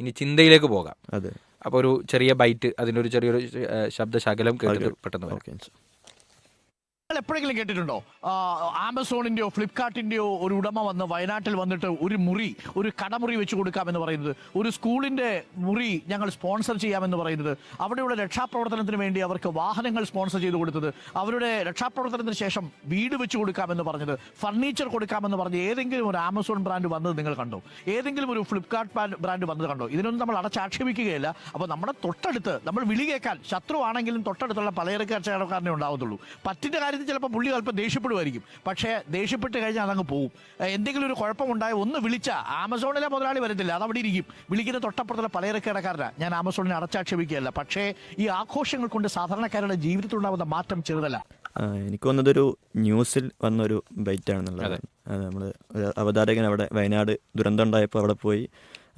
ഇനി ചിന്തയിലേക്ക് പോകാം. അതെ. അപ്പോൾ ഒരു ചെറിയ ബൈറ്റ് അതിന്റെ ഒരു ചെറിയൊരു ശബ്ദ ശബ്ദശകലം കേട്ടിട്ട് പെട്ടെന്ന് വരാം. എപ്പോഴെങ്കിലും കേട്ടിട്ടുണ്ടോ? ആമസോണിന്റെയോ ഫ്ലിപ്കാർട്ടിന്റെയോ ഒരു ഉടമ വന്ന് വയനാട്ടിൽ വന്നിട്ട് ഒരു മുറി ഒരു കടമുറി വെച്ച് കൊടുക്കാമെന്ന് പറയുന്നത്. ഒരു സ്കൂളിന്റെ മുറി ഞങ്ങൾ സ്പോൺസർ ചെയ്യാമെന്ന് പറയുന്നത്. അവിടെയുള്ള രക്ഷാപ്രവർത്തനത്തിന് വേണ്ടി അവർക്ക് വാഹനങ്ങൾ സ്പോൺസർ ചെയ്ത് കൊടുത്തത്. അവരുടെ രക്ഷാപ്രവർത്തനത്തിന് ശേഷം വീട് വെച്ച് കൊടുക്കാമെന്ന് പറഞ്ഞത്. ഫർണിച്ചർ കൊടുക്കാമെന്ന് പറഞ്ഞ് ഏതെങ്കിലും ഒരു ആമസോൺ ബ്രാൻഡ് വന്നത് നിങ്ങൾ കണ്ടോ? ഏതെങ്കിലും ഒരു ഫ്ലിപ്കാർട്ട് ബ്രാൻഡ് വന്നത് കണ്ടോ? ഇതിനൊന്നും നമ്മൾ അടച്ചാക്ഷേപിക്കുകയില്ല അപ്പോൾ നമ്മുടെ തൊട്ടടുത്ത് നമ്മൾ വിളി കേൾക്കാൻ ശത്രു ആണെങ്കിലും തൊട്ടടുത്തുള്ള പലചരക്ക് കച്ചവടക്കാരനെ ഉണ്ടാവത്തുള്ളൂ. പറ്റിന്റെ കാര്യത്തിൽ ചിലപ്പോൾ പുള്ളി അല്പം ദേഷ്യപ്പെടുമായിരിക്കും. പക്ഷേ ദേഷ്യപ്പെട്ട് കഴിഞ്ഞാൽ അതങ്ങ് പോകും എന്തെങ്കിലും ഒരു കുഴപ്പമുണ്ടായ ഒന്ന് വിളിച്ച. ആമസോണിലെ മുതലാളി വരത്തില്ല. അത് അവിടെ ഇരിക്കും. വിളിക്കുന്ന തൊട്ടപ്പുറത്തുള്ള പലചരക്ക് കടക്കാരനാണ് ഞാൻ ആമസോണിനെ അടച്ചാക്ഷേപിക്കുകയല്ല. പക്ഷേ ഈ ആഘോഷങ്ങൾ കൊണ്ട് സാധാരണക്കാരുടെ ജീവിതത്തിലുണ്ടാകുന്ന മാറ്റം ചെറുതല്ല. എനിക്ക് വന്നതൊരു ന്യൂസിൽ വന്നൊരു ബൈറ്റ് ആണെന്നുള്ളത് നമ്മൾ അവതാരകൻ അവിടെ വയനാട് ദുരന്തം ഉണ്ടായപ്പോൾ അവിടെ പോയി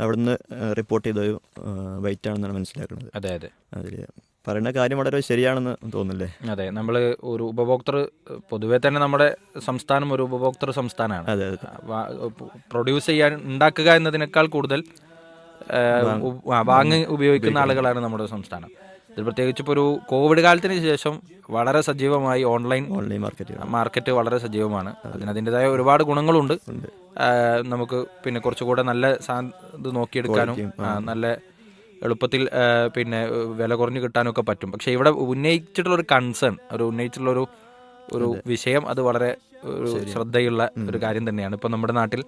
അവിടുന്ന് റിപ്പോർട്ട് ചെയ്തൊരു ബൈറ്റ് ആണെന്നാണ് മനസ്സിലാക്കുന്നത്. അതെ അതെ. അതിൽ പറയുന്ന കാര്യം വളരെ ശരിയാണെന്ന് തോന്നുന്നില്ലേ? അതെ നമ്മൾ ഒരു ഉപഭോക്തൃ പൊതുവെ തന്നെ നമ്മുടെ സംസ്ഥാനം ഒരു ഉപഭോക്തൃ സംസ്ഥാനമാണ്. അതെ പ്രൊഡ്യൂസ് ചെയ്യാൻ ഉണ്ടാക്കുക എന്നതിനേക്കാൾ കൂടുതൽ വാങ്ങി ഉപയോഗിക്കുന്ന ആളുകളാണ് നമ്മുടെ സംസ്ഥാനം. ഇതിൽ പ്രത്യേകിച്ച് ഇപ്പോൾ ഒരു കോവിഡ് കാലത്തിന് ശേഷം വളരെ സജീവമായി ഓൺലൈൻ ഓൺലൈൻ മാർക്കറ്റ് മാർക്കറ്റ് വളരെ സജീവമാണ്. അതിന് അതിന്റെതായ ഒരുപാട് ഗുണങ്ങളുണ്ട്. നമുക്ക് പിന്നെ കുറച്ചുകൂടെ നല്ല ഇത് നോക്കിയെടുക്കാനും നല്ല എളുപ്പത്തിൽ പിന്നെ വില കുറഞ്ഞ് കിട്ടാനൊക്കെ പറ്റും. പക്ഷേ ഇവിടെ ഉന്നയിച്ചിട്ടുള്ള ഒരു കൺസേൺ ഒരു ഉന്നയിച്ചിട്ടുള്ള ഒരു ഒരു വിഷയം അത് വളരെ ഒരു ശ്രദ്ധയുള്ള ഒരു കാര്യം തന്നെയാണ്. ഇപ്പം നമ്മുടെ നാട്ടിൽ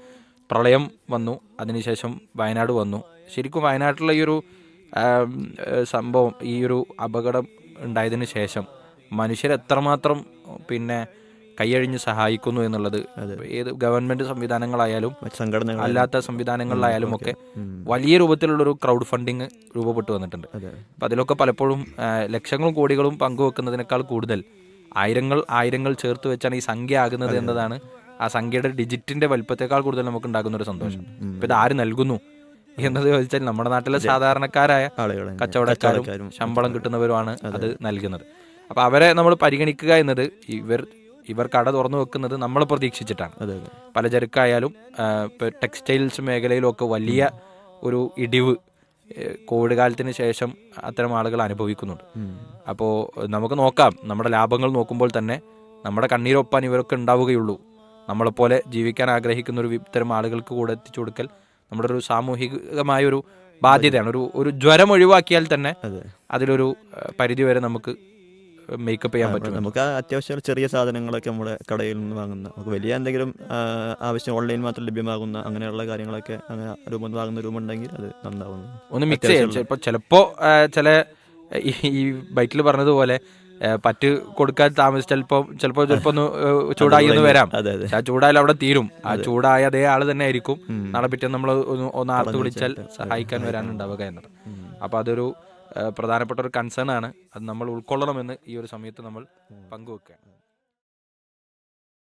പ്രളയം വന്നു അതിനുശേഷം വയനാട് വന്നു. ശരിക്കും വയനാട്ടിലെ ഈ ഒരു സംഭവം ഈ ഒരു അപകടം ഉണ്ടായതിനു ശേഷം മനുഷ്യരെത്രമാത്രം പിന്നെ കൈയഴിഞ്ഞ് സഹായിക്കുന്നു എന്നുള്ളത്. ഏത് ഗവൺമെന്റ് സംവിധാനങ്ങളായാലും അല്ലാത്ത സംവിധാനങ്ങളിലായാലും ഒക്കെ വലിയ രൂപത്തിലുള്ള ഒരു ക്രൗഡ് ഫണ്ടിങ് രൂപപ്പെട്ടു വന്നിട്ടുണ്ട്. അപ്പൊ അതിലൊക്കെ പലപ്പോഴും ലക്ഷങ്ങളും കോടികളും പങ്കുവെക്കുന്നതിനേക്കാൾ കൂടുതൽ ആയിരങ്ങൾ ആയിരങ്ങൾ ചേർത്ത് വെച്ചാണ് ഈ സംഖ്യ ആകുന്നത് എന്നതാണ് ആ സംഖ്യയുടെ ഡിജിറ്റിന്റെ വലിപ്പത്തെക്കാൾ കൂടുതൽ നമുക്ക് ഉണ്ടാകുന്ന ഒരു സന്തോഷം. ഇപ്പൊ ഇത് ആര് നൽകുന്നു എന്നത് ചോദിച്ചാൽ നമ്മുടെ നാട്ടിലെ സാധാരണക്കാരായ കച്ചവടക്കാരും, ശമ്പളം കിട്ടുന്നവരുമാണ് അത് നൽകുന്നത്. അപ്പൊ അവരെ നമ്മൾ പരിഗണിക്കുക എന്നത് ഇവർ ഇവർ കട തുറന്നു വെക്കുന്നത് നമ്മൾ പ്രതീക്ഷിച്ചിട്ടാണ്. അതെ പലചരക്കായാലും ഇപ്പോൾ ഇപ്പൊ ടെക്സ്റ്റൈൽസ് മേഖലയിലൊക്കെ വലിയ ഒരു ഇടിവ് കോവിഡ് കാലത്തിന് ശേഷം അത്തരം ആളുകൾ അനുഭവിക്കുന്നുണ്ട്. അപ്പോൾ നമുക്ക് നോക്കാം. നമ്മുടെ ലാഭങ്ങൾ നോക്കുമ്പോൾ തന്നെ നമ്മുടെ കണ്ണീരൊപ്പാൻ ഇവരൊക്കെ ഉണ്ടാവുകയുള്ളൂ. നമ്മളെപ്പോലെ ജീവിക്കാൻ ആഗ്രഹിക്കുന്ന ഒരു ഇത്തരം ആളുകൾക്ക് കൂടെ എത്തിച്ചു കൊടുക്കൽ നമ്മുടെ ഒരു സാമൂഹികമായ ഒരു ബാധ്യതയാണ്. ഒരു ഒരു ജ്വരം ഒഴിവാക്കിയാൽ തന്നെ അതിലൊരു പരിധി വരെ നമുക്ക് മേക്കപ്പ് ചെയ്യാൻ പറ്റും നമുക്ക് അത്യാവശ്യം ചെറിയ സാധനങ്ങളൊക്കെ നമ്മുടെ കടയിൽ നിന്ന് വാങ്ങുന്ന നമുക്ക് വലിയ എന്തെങ്കിലും ആവശ്യം ഓൺലൈൻ മാത്രം ലഭ്യമാകുന്ന അങ്ങനെയുള്ള കാര്യങ്ങളൊക്കെ അങ്ങനെ രൂപം വാങ്ങുന്ന രൂപം ഉണ്ടെങ്കിൽ അത് നന്നാവുന്നു. ഒന്ന് മിക്സ് ചെയ്യാം. ചിലപ്പോൾ ചിലപ്പോൾ ചില ഈ- ബൈക്കിൽ പറഞ്ഞതുപോലെ പറ്റ് കൊടുക്കാൻ താമസിച്ച് ചിലപ്പോൾ ചിലപ്പോൾ ചിലപ്പോൾ ഒന്ന് ചൂടായി എന്ന് വരാം. ആ ചൂടായാലും അവിടെ തീരും. ആ ചൂടായ അതേ ആൾ തന്നെ ആയിരിക്കും. നാളെ പിറ്റേ നമ്മൾ ഒന്ന് ഒന്ന് ആർത്ത് വിളിച്ചാൽ സഹായിക്കാൻ വരാനുണ്ടാവുക എന്നത്. അപ്പൊ അതൊരു പ്രധാനപ്പെട്ട ഒരു കൺസേൺ ആണ്. അത് നമ്മൾ ഉൾക്കൊള്ളണമെന്ന് ഈ ഒരു സമയത്ത് നമ്മൾ പങ്കുവെക്കുക